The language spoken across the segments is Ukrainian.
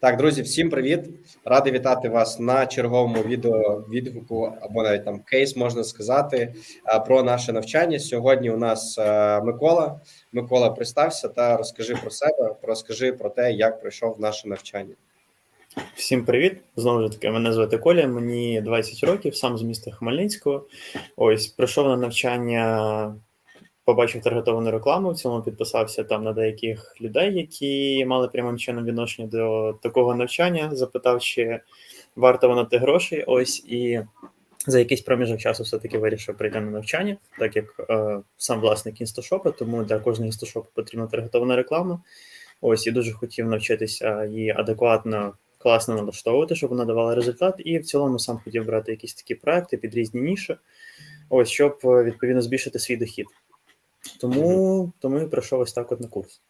Так, друзі, всім привіт! Радий вітати вас на черговому відео відгуку або навіть там кейс можна сказати е, про наше навчання. Сьогодні у нас е, Микола. Микола, представся та розкажи про себе, розкажи про те, як пройшов наше навчання. Всім привіт! Знову ж таки, мене звати Коля, мені 20 років, сам з міста Хмельницького. Ось прийшов на навчання, побачив таргетовану рекламу. В цілому підписався там на деяких людей, які мали прямим чином відношення до такого навчання. Запитав, чи варто воно ти грошей. Ось і за якийсь проміжок часу все-таки вирішив прийти на навчання, так як е, сам власник інсташопу, тому для кожного інсташопу потрібна таргетована реклама. Ось і дуже хотів навчитися її адекватно класно налаштовувати, щоб вона давала результат, і в цілому сам хотів брати якісь такі проекти під різні ніші, ось щоб е, відповідно збільшити свій дохід. Тому, тому і прийшов ось так от на курс.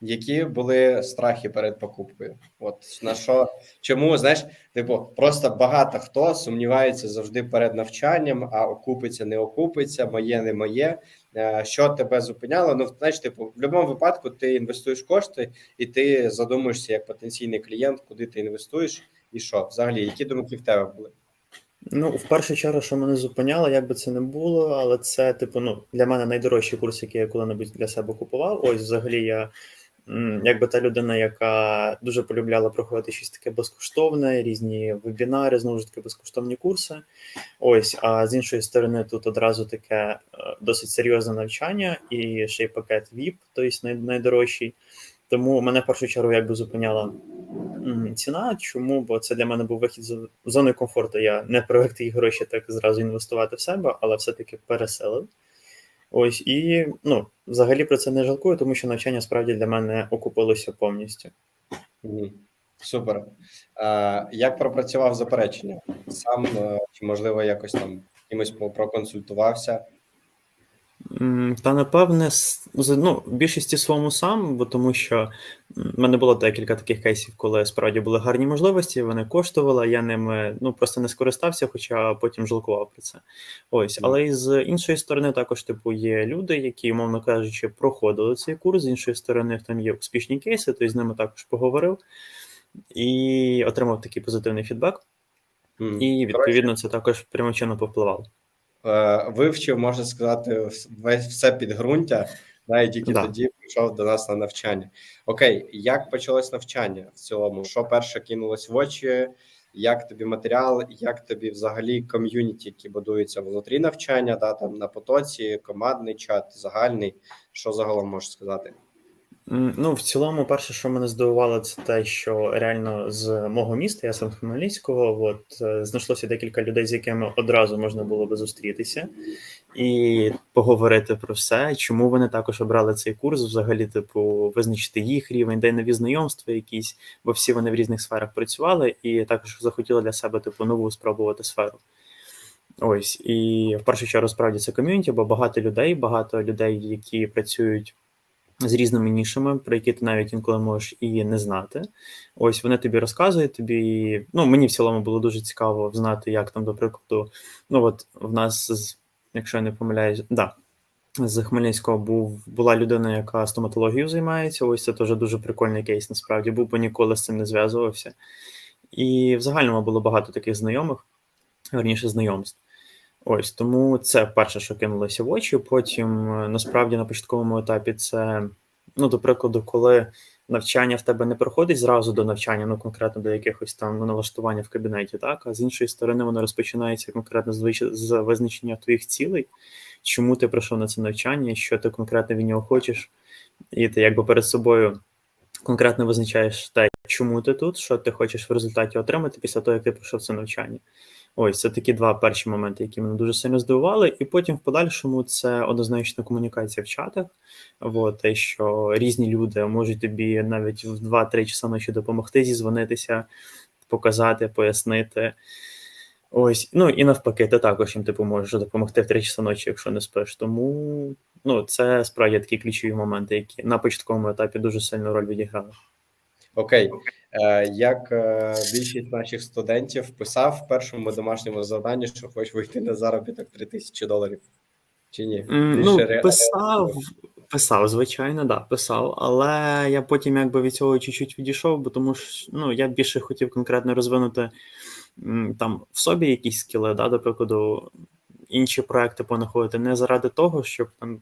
Які були страхи перед покупкою? От на що чому знаєш, типу, просто багато хто сумнівається завжди перед навчанням, а окупиться, не окупиться, моє, не моє. Е, Що тебе зупиняло? Ну, знаєш, типу, в будь-якому випадку ти інвестуєш кошти, і ти задумуєшся як потенційний клієнт, куди ти інвестуєш, і що взагалі, які думки в тебе були? Ну, в першу чергу, що мене зупиняло, як би це не було, але це, типу, ну, для мене найдорожчий курс, який я коли-небудь для себе купував. Ось взагалі я. Якби та людина, яка дуже полюбляла проходити щось таке безкоштовне, різні вебінари, знову ж таки, безкоштовні курси. Ось, а з іншої сторони, тут одразу таке е, досить серйозне навчання і ще й пакет VIP, тобто найдорожчий. Тому мене в першу чергу якби зупиняла ціна. Чому? Бо це для мене був вихід з зони комфорту. Я не привик ті гроші так зразу інвестувати в себе, але все-таки переселив. Ось і ну, взагалі про це не жалкую, тому що навчання справді для мене окупилося повністю. Супер. Е, як пропрацював заперечення? Сам е, чи можливо якось там кимось проконсультувався? Та напевне, ну, в більшості своєму сам, бо тому що в мене було декілька таких кейсів, коли справді були гарні можливості, вони коштували, я ними ну просто не скористався, хоча потім жалкував про це. Ось, але і з іншої сторони, також типу є люди, які, умовно кажучи, проходили цей курс. З іншої сторони, там є успішні кейси, то з ними також поговорив і отримав такий позитивний фідбек. М. І відповідно це також прямим чином повпливало. Е, вивчив, можна сказати, весь все підґрунтя, навіть тільки Да. тоді прийшов до нас на навчання. Окей, як почалось навчання в цілому? Що перше кинулось в очі? Як тобі матеріал, як тобі взагалі ком'юніті, які будуються внутрі навчання, да, там на потоці, командний чат, загальний? Що загалом можеш сказати? Ну, в цілому, перше, що мене здивувало, це те, що реально з мого міста, я сам Хмельницького, от е, знайшлося декілька людей, з якими одразу можна було би зустрітися і поговорити про все, чому вони також обрали цей курс, взагалі, типу, визначити їх рівень, де нові знайомства якісь, бо всі вони в різних сферах працювали, і також захотіли для себе типу нову спробувати сферу. Ось, і в першу чергу справді це ком'юніті, бо багато людей, багато людей, які працюють з різними нішами, про які ти навіть інколи можеш і не знати. Ось вони тобі розказують. Тобі ну мені в цілому було дуже цікаво знати, як там, до прикладу, ну от в нас, якщо я не помиляюсь, да. З Хмельницького був була людина, яка стоматологією займається. Ось це теж дуже прикольний кейс. Насправді був, бо ніколи з цим не зв'язувався. І в загальному було багато таких знайомих, верніше знайомств. Ось тому це перше, що кинулося в очі. Потім е, насправді на початковому етапі це, ну, до прикладу, коли навчання в тебе не проходить зразу до навчання, ну конкретно до якихось там налаштування в кабінеті, так а з іншої сторони, воно розпочинається конкретно з визначення твоїх цілей, чому ти прийшов на це навчання, що ти конкретно від нього хочеш, і ти якби перед собою конкретно визначаєш те, чому ти тут, що ти хочеш в результаті отримати після того, як ти пройшов це навчання. Ось це такі два перші моменти, які мене дуже сильно здивували. І потім в подальшому це однозначно комунікація в чатах. От, те, що різні люди можуть тобі навіть в 2-3 часа ночі допомогти, зізвонитися, показати, пояснити. Ось, ну і навпаки, ти також їм типу можеш допомогти в 3 часа ночі, якщо не спиш. Тому ну, це справді такі ключові моменти, які на початковому етапі дуже сильну роль відіграли. Окей, е, як е, більшість наших студентів писав в першому домашньому завданні, що хочеш вийти на заробіток 3000 доларів, чи ні? Більше Ну, писав, Писав, звичайно, да, писав, але я потім якби від цього чуть-чуть відійшов, бо тому що ну, я більше хотів конкретно розвинути там в собі якісь скіли, да, до прикладу, інші проекти понаходити не заради того, щоб там,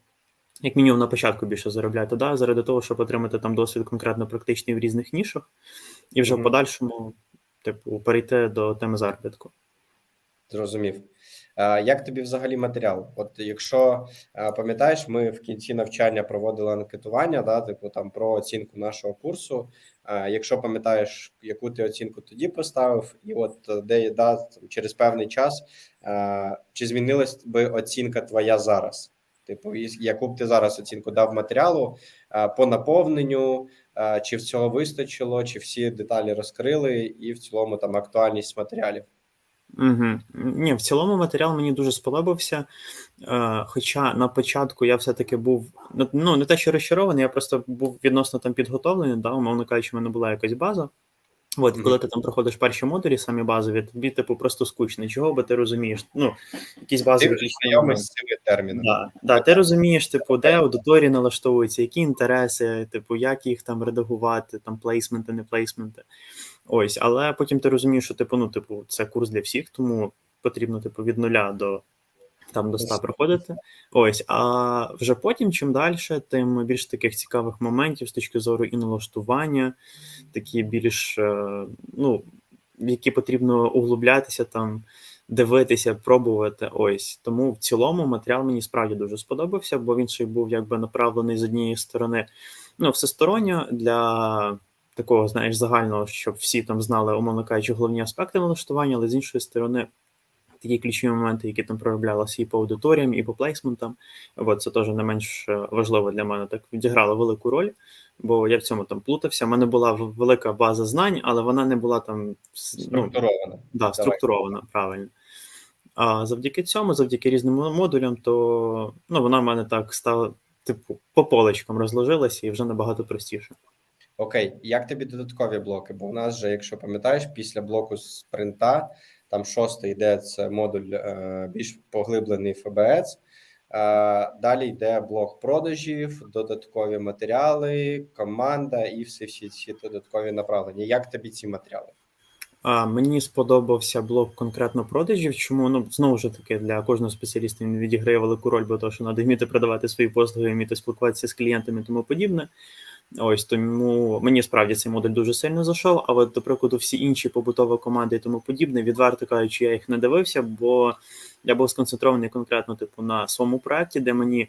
як мінімум на початку більше заробляти, да, заради того, щоб отримати там досвід конкретно практичний в різних нішах, і вже в подальшому, типу, перейти до теми заробітку. Зрозумів. Як тобі взагалі матеріал? От якщо пам'ятаєш, ми в кінці навчання проводили анкетування, да, типу там про оцінку нашого курсу. Якщо пам'ятаєш, яку ти оцінку тоді поставив, і от е, де да, через певний час, чи змінилась би оцінка твоя зараз? Типу, яку б ти зараз оцінку дав матеріалу по наповненню, чи в цього вистачило, чи всі деталі розкрили, і в цілому там актуальність матеріалів? Угу. Ні, в цілому матеріал мені дуже сподобався. Е, хоча на початку я все-таки був ну, не те, що розчарований, я просто був відносно там підготовлений, да, умовно кажучи, в мене була якась база. От, коли ти там проходиш перші модулі, самі базові, тобі, типу, просто скучно. Чого, бо ти розумієш, ну, якісь базові знайомий з цими термінами. Да, да, ти розумієш, типу, де аудиторії налаштовуються, які інтереси, типу, як їх там редагувати, там плейсменти, не плейсменти. Ось, але потім ти розумієш, що типу, ну, типу, це курс для всіх, тому потрібно, типу, від нуля до там до 100 проходити. Ось, а вже потім, чим далі, тим більш таких цікавих моментів з точки зору і налаштування, такі більш, е, ну, які потрібно углублятися там дивитися, пробувати. Ось тому в цілому матеріал мені справді дуже сподобався, бо він ще й був якби направлений з однієї сторони, ну, всесторонньо для такого, знаєш, загального, щоб всі там знали, умовно кажучи, головні аспекти налаштування, але з іншої сторони. Такі ключові моменти, які там проявлялися і по аудиторіям, і по плейсментам. От це теж не менш е, важливо для мене. Так відіграло велику роль, бо я в цьому там плутався. У мене була велика база знань, але вона не була там ну, Структуровано. Да, структурована, правильно. А завдяки цьому, завдяки різним модулям, то ну, вона в мене так стала, типу, по поличкам розложилася і вже набагато простіше. Окей, як тобі додаткові блоки? Бо у нас же, якщо пам'ятаєш, після блоку спринта, там шостий йде це модуль е, більш поглиблений ФБС. Е, далі йде блок продажів, додаткові матеріали, команда і всі всі ці додаткові направлення. Як тобі ці матеріали? А, мені сподобався блок конкретно продажів. Чому ну знову ж таки для кожного спеціаліста він відіграє велику роль, бо то, що треба вміти продавати свої послуги, вміти спілкуватися з клієнтами і тому подібне. Ось тому мені справді цей модуль дуже сильно зайшов. А от, до прикладу, всі інші побутові команди і тому подібне, відверто кажучи, я їх не дивився, бо я був сконцентрований конкретно типу на своєму проєкті, де мені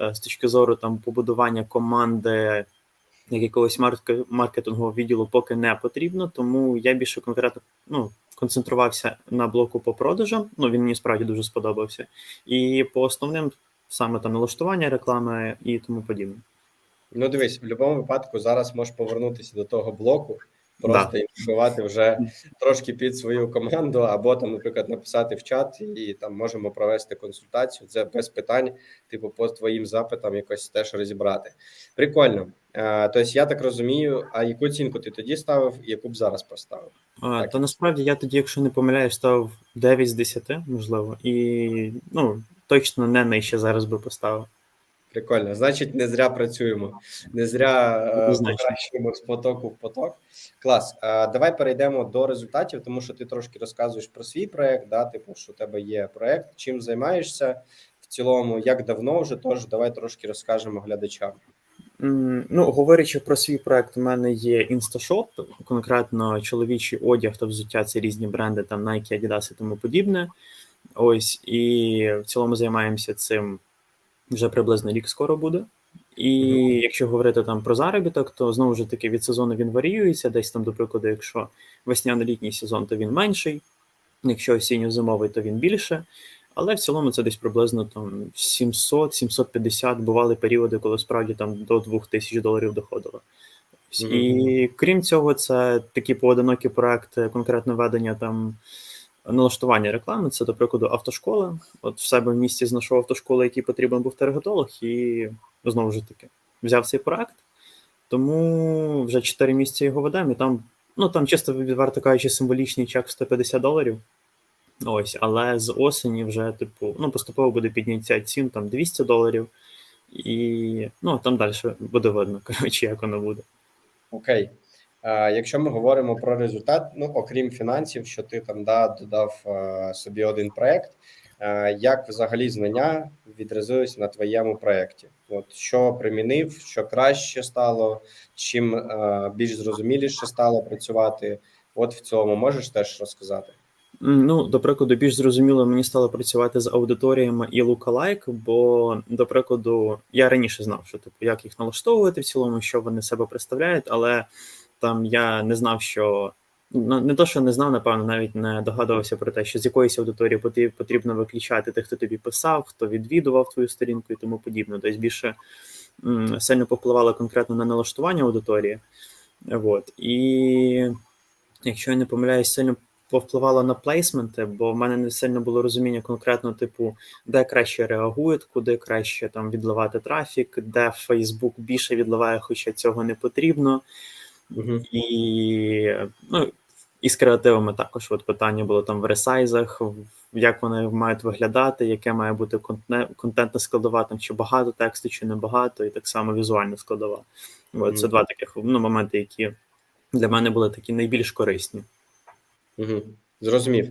е, з точки зору там побудування команди як якогось маркетингового відділу поки не потрібно, тому я більше конкретно ну, концентрувався на блоку по продажам. Ну він мені справді дуже сподобався. І по основним саме там налаштування реклами і тому подібне. Ну, дивись, в будь-якому випадку зараз можеш повернутися до того блоку, просто інформувати вже трошки під свою команду, або там, наприклад, написати в чат, і там можемо провести консультацію. Це без питань, типу, по твоїм запитам якось теж розібрати. Прикольно. Е, Тобто, я так розумію, а яку оцінку ти тоді ставив, і яку б зараз поставив? А. Та насправді я тоді, якщо не помиляюсь, став 9 з 10, можливо, і ну точно не нижче зараз би поставив. Прикольно. Значить, не зря працюємо, не зря е, покращуємо з потоку в поток. Клас. Е, Давай перейдемо до результатів, тому що ти трошки розказуєш про свій проект. Да, типу, що у тебе є проект, чим займаєшся в цілому, як давно вже. Тож давай трошки розкажемо глядачам. Ну, говорячи про свій проект, у мене є інсташоп, конкретно чоловічий одяг та взуття це різні бренди, там Nike, Adidas і тому подібне. Ось, і в цілому займаємося цим вже приблизно рік скоро буде. І якщо говорити там про заробіток, то знову ж таки від сезону він варіюється. Десь там, до прикладу, якщо весняно-літній сезон, то він менший, якщо осінньо-зимовий, то він більше. Але в цілому це десь приблизно там 700-750 бували періоди, коли справді там до 2000 доларів доходило. І крім цього, це такі поодинокі проекти, конкретно ведення там налаштування реклами. Це, до прикладу, автошкола. От в себе в місті знайшов автошколу, який потрібен був таргетолог, і знову ж таки взяв цей проект. Тому вже 4 місяці його ведемо, і там, ну там чисто відверто кажучи, символічний чек в 150 доларів. Ось, але з осені вже, типу, ну, поступово буде підняття цін там 200 доларів. І ну, там далі буде видно, коротше, як воно буде. Окей. Якщо ми говоримо про результат, ну окрім фінансів, що ти там да, додав собі один проект, як взагалі знання відразились на твоєму проєкті? От що примінив, що краще стало, чим більш зрозуміліше стало працювати? От в цьому можеш теж розказати? Ну, до прикладу, більш зрозуміло мені стало працювати з аудиторіями і лукалайк, бо, до прикладу, я раніше знав, що типу як їх налаштовувати в цілому, що вони себе представляють, але там я не знав, що ну не то, що не знав, напевно, навіть не догадувався про те, що з якоїсь аудиторії потрібно виключати тих, хто тобі писав, хто відвідував твою сторінку і тому подібне. Тобто більше м, сильно попливало конкретно на налаштування аудиторії. От. І якщо я не помиляюсь, сильно повпливало на плейсменти, бо в мене не сильно було розуміння конкретно, типу, де краще реагують, куди краще там відливати трафік, де Facebook більше відливає, хоча цього не потрібно. Угу. І, ну, і з креативами також от питання було там в ресайзах, як вони мають виглядати, яке має бути контентна складова, там чи багато тексту, чи не багато, і так само візуальна складова. От, це два таких ну, моменти, які для мене були такі найбільш корисні. Угу. Зрозумів.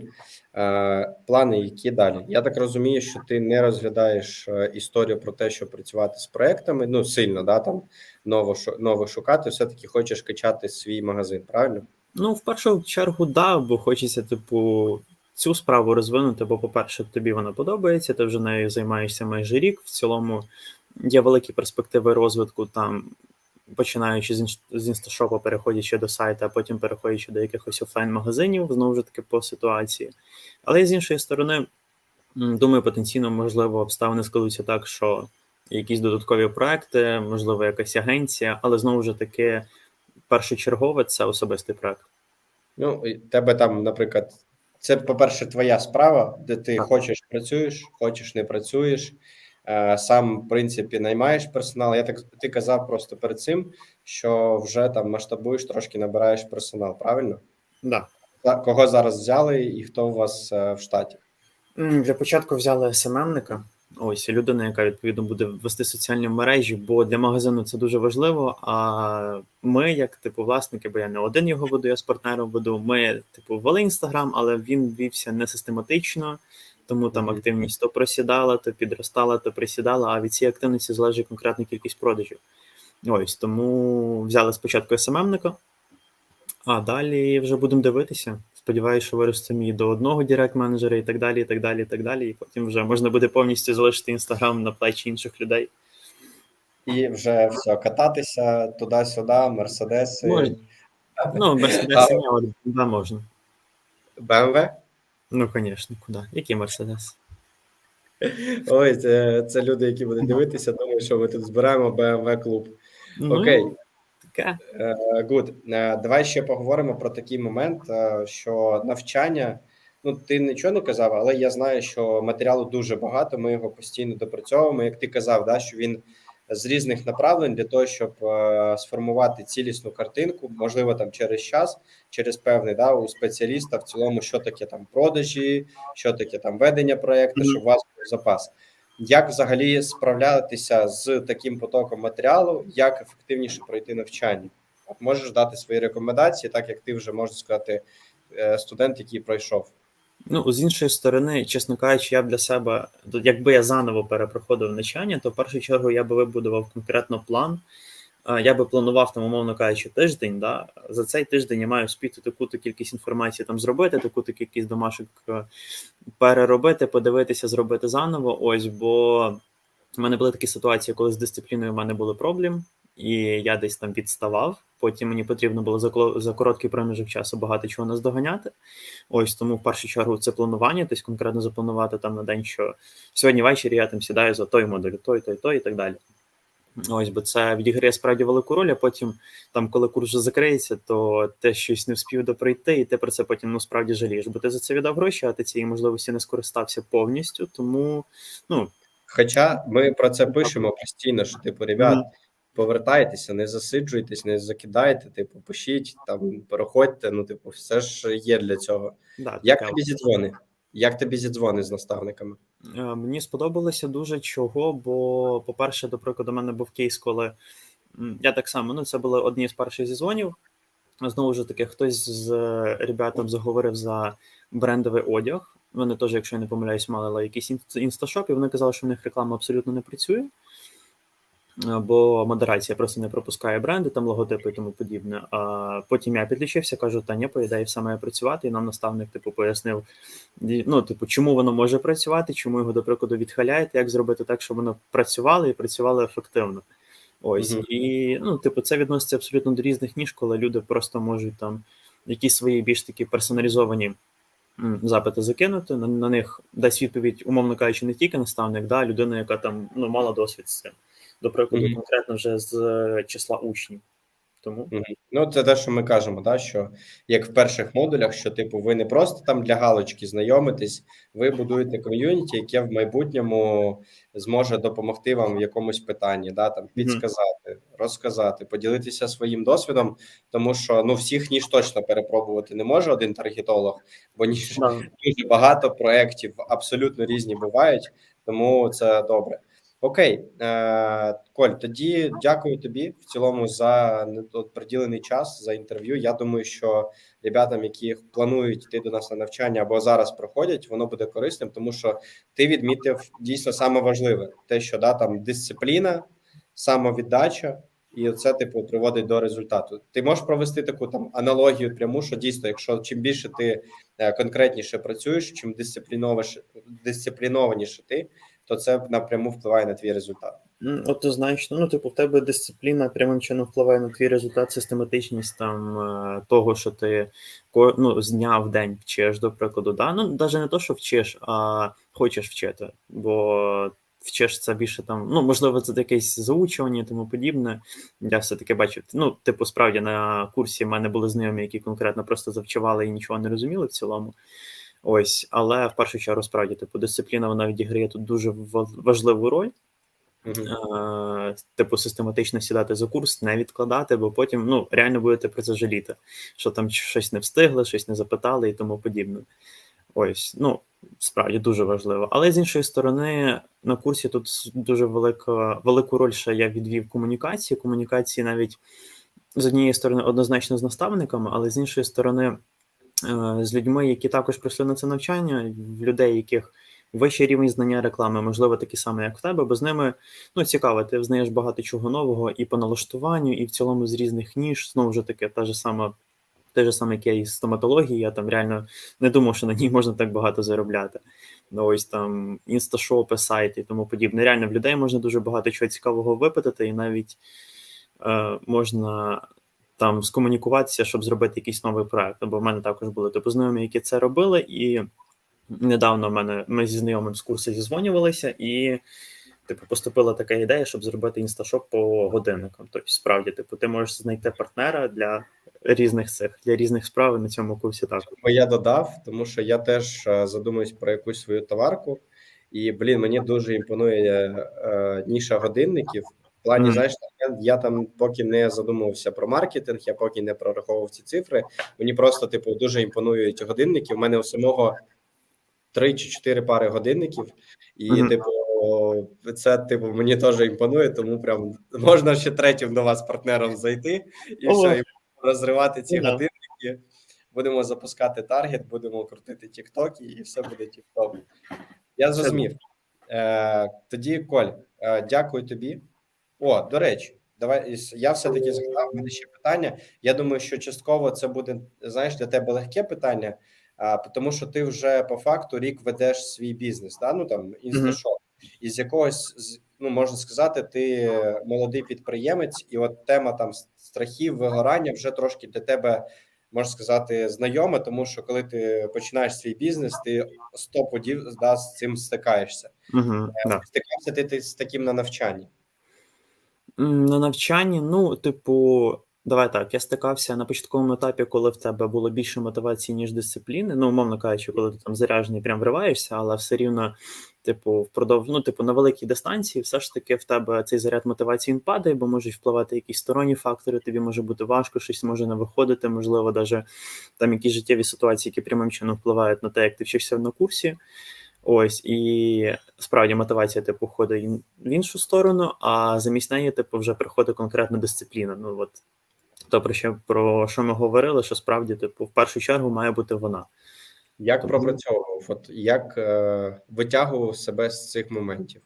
Е, плани, які далі? Я так розумію, що ти не розглядаєш е, історію про те, щоб працювати з проектами. Ну сильно, да, там ново ново шукати. Все таки хочеш качати свій магазин, правильно? Ну, в першу чергу, да, бо хочеться, типу, цю справу розвинути, бо, по-перше, тобі вона подобається, ти вже нею займаєшся майже рік. В цілому є великі перспективи розвитку там, починаючи з, інсташопа, переходячи до сайту, а потім переходячи до якихось офлайн-магазинів, знову ж таки, по ситуації. Але з іншої сторони, думаю, потенційно, можливо, обставини складуться так, що якісь додаткові проекти, можливо, якась агенція, але знову ж таки, першочергове це особистий проект. Ну, тебе там, наприклад, це, по-перше, твоя справа, де ти Так. хочеш працюєш, хочеш не працюєш. Е, Сам, в принципі, наймаєш персонал. Я так ти казав просто перед цим, що вже там масштабуєш, трошки набираєш персонал, правильно? Да. Кого зараз взяли і хто у вас е, в штаті? Для початку взяли СММника. Ось людина, яка відповідно буде вести соціальні мережі, бо для магазину це дуже важливо. А ми, як типу власники, бо я не один його веду, я з партнером веду. Ми, типу, ввели інстаграм, але він вівся не систематично, тому там активність то просідала, то підростала, то присідала. А від цієї активності залежить конкретна кількість продажів. Ось тому взяли спочатку СММника, а далі вже будемо дивитися. Сподіваюся, що виростемо і до одного директ-менеджера, і так далі, і так далі, і так далі. І потім вже можна буде повністю залишити інстаграм на плечі інших людей. І вже все кататися туди-сюди, мерседеси, Можна. Ну, Мерседес ні, да, можна. БМВ. Ну, звісно, куди? Який Мерседес? Ой, це, це люди, які будуть дивитися, думають, що ми тут збираємо БМВ клуб. Ну, Окей. Гуд, Е, давай ще поговоримо про такий момент, е, що навчання. Ну, ти нічого не казав, але я знаю, що матеріалу дуже багато. Ми його постійно допрацьовуємо. Як ти казав, да, що він з різних направлень для того, щоб е, сформувати цілісну картинку, можливо, там через час, через певний да, у спеціаліста в цілому, що таке там продажі, що таке там ведення проекту, щоб у вас був запас. Як взагалі справлятися з таким потоком матеріалу, як ефективніше пройти навчання? От можеш дати свої рекомендації, так як ти вже можна сказати, е, студент, який пройшов. Ну, з іншої сторони, чесно кажучи, я б для себе, якби я заново перепроходив навчання, то в першу чергу я би вибудував конкретно план. Е, Я би планував там, умовно кажучи, тиждень. Да? За цей тиждень я маю спіти таку-то кількість інформації там зробити, таку-то кількість домашок е, переробити, подивитися, зробити заново. Ось, бо в мене були такі ситуації, коли з дисципліною в мене були проблем, і я десь там відставав. Потім мені потрібно було за за короткий проміжок часу багато чого наздоганяти. Ось тому в першу чергу це планування, тобто конкретно запланувати там на день, що сьогодні ввечері я там сідаю за той модуль, той, той, той і так далі. Ось, бо це відіграє справді велику роль, а потім, там, коли курс вже закриється, то ти щось не вспів доприйти, і ти про це потім ну справді жалієш, бо ти за це віддав гроші, а ти цієї можливості не скористався повністю. Тому ну Хоча ми про це пишемо постійно, що типу, ребят. Повертайтеся, не засиджуйтесь, не закидайте, типу, пишіть там, переходьте. Ну, типу, все ж є для цього. да, Як тобі зі дзвони? Як тобі зідзвони з наставниками? Е, Мені сподобалося дуже чого, бо, по-перше, до прикладу, у мене був кейс, коли я так само, ну це були одні з перших зізвонів. Знову ж таки, хтось з е, ребятам заговорив за брендовий одяг. Вони теж, якщо я не помиляюсь, мали якийсь інст- інсташоп, і вони казали, що в них реклама абсолютно не працює. Бо модерація просто не пропускає бренди, там логотипи і тому подібне. А потім я підключився, кажу, та ні, по ідеї все має працювати. І нам наставник типу пояснив, ну, типу, чому воно може працювати, чому його, до прикладу, відхиляєте, як зробити так, щоб воно працювало і працювало ефективно. Ось. Мгм. І ну, типу, це відноситься абсолютно до різних ніж, коли люди просто можуть там якісь свої більш такі персоналізовані запити закинути. На, на них дасть відповідь, умовно кажучи, не тільки наставник, да, а людина, яка там ну, мала досвід з цим. До прикладу, Мгм. конкретно вже з е, числа учнів. Тому Мгм. Ну, це те, що ми кажемо, да, що як в перших модулях, що типу, ви не просто там для галочки знайомитесь, ви будуєте ком'юніті, яке в майбутньому зможе допомогти вам в якомусь питанні, да, там підсказати, розказати, поділитися своїм досвідом, тому що ну всіх ніж точно перепробувати не може один таргетолог, бо ніж да. дуже багато проєктів абсолютно різні бувають, тому це добре. Окей, е, Коль, тоді дякую тобі в цілому за приділений час за інтерв'ю. Я думаю, що ребятам, які планують йти до нас на навчання або зараз проходять, воно буде корисним, тому що ти відмітив дійсно саме важливе: те, що да, там дисципліна, самовіддача, і це типу приводить до результату. Ти можеш провести таку там аналогію пряму, що дійсно, якщо чим більше ти е, конкретніше працюєш, чим дисциплінованіше ти, то це напряму впливає на твій результат. Однозначно, ну, типу, в тебе дисципліна прямим чином впливає на твій результат, систематичність там е, того, що ти ну, з дня в день вчиш, до прикладу. Да? Ну, навіть не то, що вчиш, а хочеш вчити. Бо вчиш це більше там, ну, можливо, це якесь заучування і тому подібне. Я все-таки бачив. Ну, типу, справді на курсі в мене були знайомі, які конкретно просто завчували і нічого не розуміли в цілому. Ось, але в першу чергу, справді, типу, дисципліна вона відіграє тут дуже важливу роль Мгм. е, типу, систематично сідати за курс, не відкладати, бо потім ну, реально будете про це жаліти, що там щось не встигли, щось не запитали і тому подібне. Ось, ну, справді дуже важливо. Але з іншої сторони, на курсі тут дуже велика, велику роль ще я відвів комунікації. Комунікації навіть з однієї сторони однозначно з наставниками, але з іншої сторони, з людьми, які також прийшли на це навчання, в людей, яких вищий рівень знання реклами, можливо, такі самі, як в тебе, бо з ними ну, цікаво, ти взнаєш багато чого нового і по налаштуванню, і в цілому з різних ніж. Знову ж таки, та ж сама. Те ж саме, як я із стоматології, я там реально не думав, що на ній можна так багато заробляти. Ну, ось там інсташопи, сайти і тому подібне. Реально в людей можна дуже багато чого цікавого випитати, і навіть е, можна там скомунікуватися, щоб зробити якийсь новий проект. Бо в мене також були типу знайомі, які це робили, і недавно в мене ми зі знайомим з курсу зізвонювалися, і типу поступила така ідея, щоб зробити інсташоп по годинникам. Тобто, справді, типу, ти можеш знайти партнера для різних цих для різних справ на цьому курсі. Бо я додав, тому що я теж е, задумуюсь про якусь свою товарку, і блін, мені дуже імпонує е, ніша годинників. В плані, Мгм. знаєш, я, я там поки не задумувався про маркетинг, я поки не прораховував ці цифри. Мені просто, типу, дуже імпонують годинники. У мене у самого три чи чотири пари годинників, і, Мгм. типу, це типу мені теж імпонує, тому прям можна ще третім до вас партнером зайти і Ого. все, і розривати ці Ну да. годинники. Будемо запускати таргет, будемо крутити TikTok і все буде тік-топ. Я зрозумів. Е, тоді, Коль, е, дякую тобі. О, до речі, давай я все-таки згадав мене ще питання. Я думаю, що частково це буде знаєш для тебе легке питання, а, тому що ти вже по факту рік ведеш свій бізнес, да? ну там інсташоп. І з якогось ну можна сказати, ти молодий підприємець, і от тема там страхів, вигорання вже трошки для тебе можна сказати знайома, тому що коли ти починаєш свій бізнес, ти сто подів да, з цим стикаєшся. Угу, да. Стикався ти, ти з таким на навчанні. На навчанні, ну, типу, Давай так, я стикався на початковому етапі, коли в тебе було більше мотивації, ніж дисципліни. Ну, умовно кажучи, коли ти там заряджений, прям вриваєшся, але все рівно, типу, впродовж, ну, типу, на великій дистанції, все ж таки в тебе цей заряд мотивації він падає, бо можуть впливати якісь сторонні фактори, тобі може бути важко, щось може не виходити, можливо, навіть там якісь життєві ситуації, які прямим чином впливають на те, як ти вчишся на курсі. Ось, і справді мотивація, типу, ходить в іншу сторону, а замість неї, типу, вже приходить конкретна дисципліна. Ну, от то, про що, про що ми говорили, що справді, типу, в першу чергу має бути вона. Як Тому- пропрацьовував? От як е, витягував себе з цих моментів?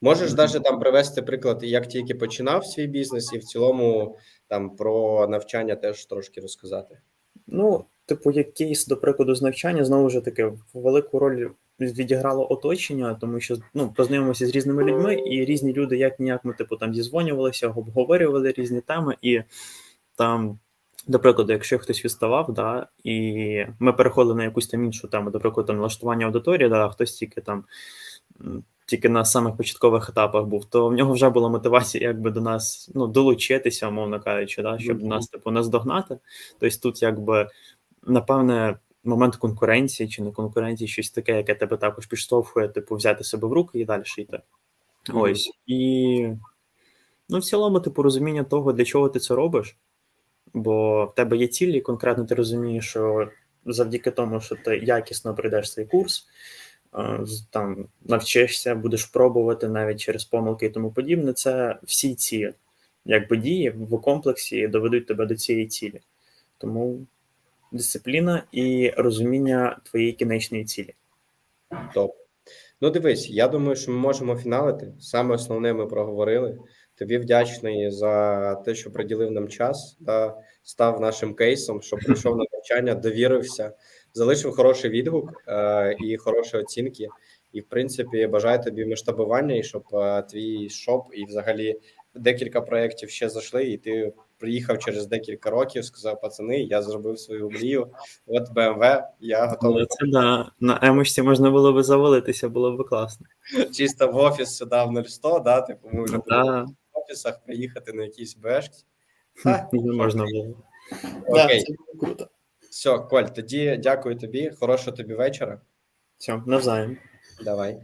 Можеш навіть там привести приклад, як тільки починав свій бізнес, і в цілому там про навчання теж трошки розказати. Ну, типу, як кейс, до прикладу, з навчання, знову ж таки, велику роль відіграло оточення, тому що ну, познайомився з різними людьми, і різні люди, як ніяк ми, типу, там зізвонювалися, обговорювали різні теми, і там. До прикладу, якщо хтось відставав, да, і ми переходили на якусь там іншу тему, до прикладу, там налаштування аудиторії, да, хтось тільки там тільки на самих початкових етапах був, то в нього вже була мотивація якби до нас ну, долучитися, умовно кажучи, да, щоб Мгм. нас типу наздогнати. Тобто тут якби напевне момент конкуренції чи не конкуренції, щось таке, яке тебе також підштовхує, типу, взяти себе в руки і далі йти. Ось. І ну, в цілому, типу, розуміння того, для чого ти це робиш. Бо в тебе є цілі, конкретно ти розумієш, що завдяки тому, що ти якісно пройдеш цей курс, е, там навчишся, будеш пробувати навіть через помилки і тому подібне. Це всі ці якби дії в комплексі доведуть тебе до цієї цілі. Тому дисципліна і розуміння твоєї кінечної цілі. Топ. Ну, дивись, я думаю, що ми можемо фіналити. Саме основне ми проговорили. Тобі вдячний за те, що приділив нам час, та став нашим кейсом, що прийшов на навчання, довірився, залишив хороший відгук е, і хороші оцінки. І, в принципі, бажаю тобі масштабування, і щоб е, твій шоп і взагалі декілька проєктів ще зайшли, і ти приїхав через декілька років, сказав: пацани, я зробив свою мрію. От BMW, я готовий Але це да, на емочці можна було би завалитися, було б класно. чисто в офіс сюди в 0100, да, типу, ми вже Да, в офісах приїхати на якісь бешки. не можна було. Окей, це круто. все, Коль, тоді дякую тобі, хорошого тобі вечора. Все, навзаєм. Давай.